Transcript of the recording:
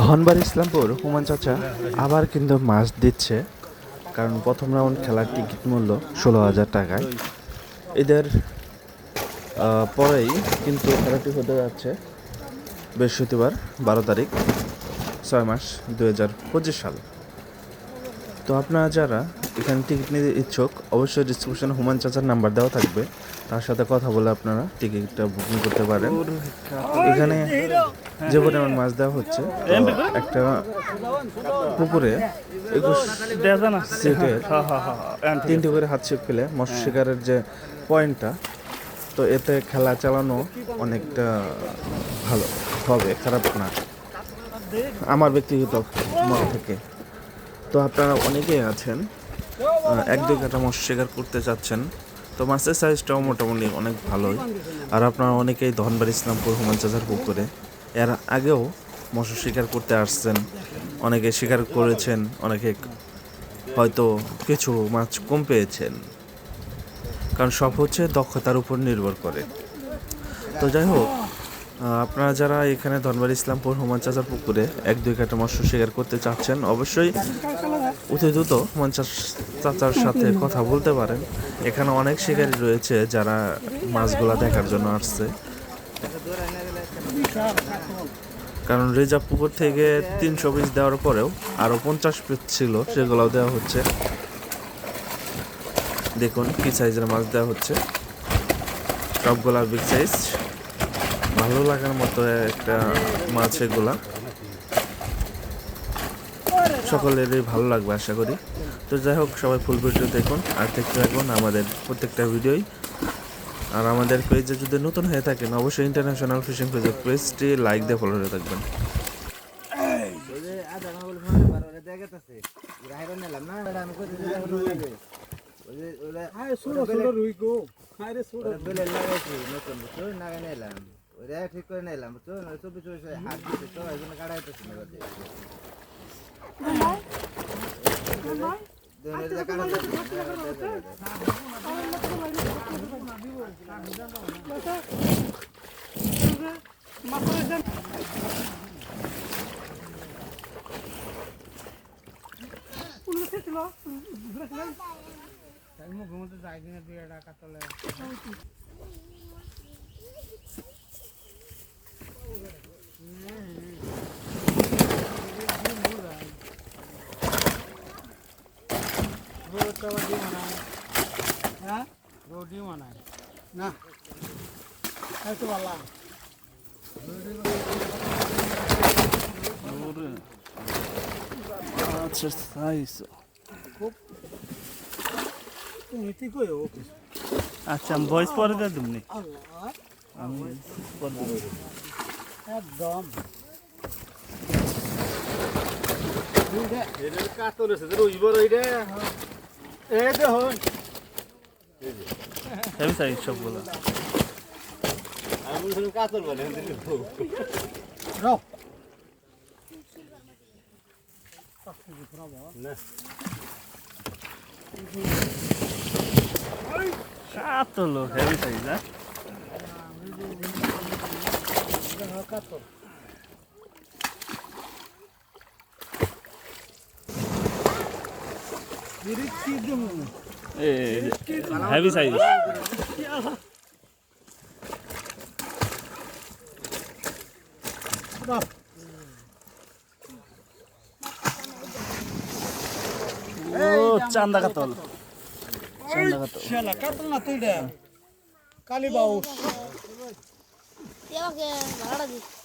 ধনবার Islampur human চাচা। আবার কিন্তু মাছ দিচ্ছে, কারণ প্রথম রাউন্ড খেলার টিকিট মূল্য ষোলো হাজার টাকায়। এদের পরেই কিন্তু খেলাটি হতে যাচ্ছে বৃহস্পতিবার, বারো তারিখ, ছয় মাস দু হাজার পঁচিশ সাল। তো আপনারা যারা এখানে টিকিট নিতে ইচ্ছুক অবশ্যই ডিসক্রিপশনে হুমান চাচার নাম্বার দেওয়া থাকবে। তার সাথে কথা বলে আপনারা টিকিটটা বুকিং করতে পারেন। এখানে যে পরিমাণ মাছ দেওয়া হচ্ছে একটা পুকুরে একুশ সিটের তিনটি করে হাত ছিপ ফেলে মৎস্য শিকারের যে পয়েন্টটা তো এতে খেলা চালানো অনেকটা ভালো হবে খারাপ না। আমার ব্যক্তিগত মত থেকে। তো আপনারা অনেকেই আছেন এক দুই কাটা মৎস্য শিকার করতে চাচ্ছেন। তো মাছের সাইজটাও মোটামুটি অনেক ভালোই। আর আপনারা অনেকেই ধনবাড়ি ইসলামপুর হুমান চাচার পুকুরে। এর আগেও মৎস্য শিকার করতে আসছেন। অনেকে শিকার করেছেন, অনেকে হয়তো কিছু মাছ কম পেয়েছেন। কারণ সব হচ্ছে দক্ষতার উপর নির্ভর করে। তো যাই হোক আপনারা যারা এখানে ধনবাড়ি ইসলামপুর হুমান চাচার পুকুরে এক দুই কাটা মৎস্য শিকার করতে চাচ্ছেন অবশ্যই অতি দ্রুত হুমান চাচ- চাচার সাথে কথা বলতে পারেন। এখানে অনেক শিকারী রয়েছে যারা মাছগুলা দেখার জন্য আসছে। কারণ রিজার্ভ পুকুর থেকে তিনশো পিস দেওয়ার পরেও আরও পঞ্চাশ পিস ছিল সেগুলোও দেওয়া হচ্ছে। দেখুন কি সাইজের মাছ দেওয়া হচ্ছে। সবগুলা বিগ সাইজ ভালো লাগার মতো একটা মাছ এগুলা সকলেরই ভালো লাগবে আশা করি তো যাই হোক সবাই ফুল ভিডিও দেখুন আর দেখতে থাকুন আমাদের প্রত্যেকটা ভিডিওই আর আমাদের পেজে যদি নতুন হয়ে থাকেন অবশ্যই ইন্টারন্যাশনাল ফিশিং পেজের পেজটি লাইক দিয়ে ফলো করে থাকবেন ওরে ওরা ঠিক করে নিলাম বুঝছ? চব্বিশ চব্বিশ হাত দিতে তো এই জন্য কাটাইতেছি না যে মধ্যে যাই কিনা দুই একটা কাতলে। হ্যাঁ রোডি মানায় না এই তো ভালো আচ্ছা সাইজ তুমি ঠিক হয়ে ও আচ্ছা আমি ভয়েস পরে একদম। এই দেখুন। হেভি সাইজ সবগুলো। রাও সাত হলো হেভি সাইজ হ্যাঁ কাতল হেভি সাইজ ও চান্দা কাতল। চান্দা কাতল। কাতল না তুই কালী বাউস আমাকে ভাড়া দিস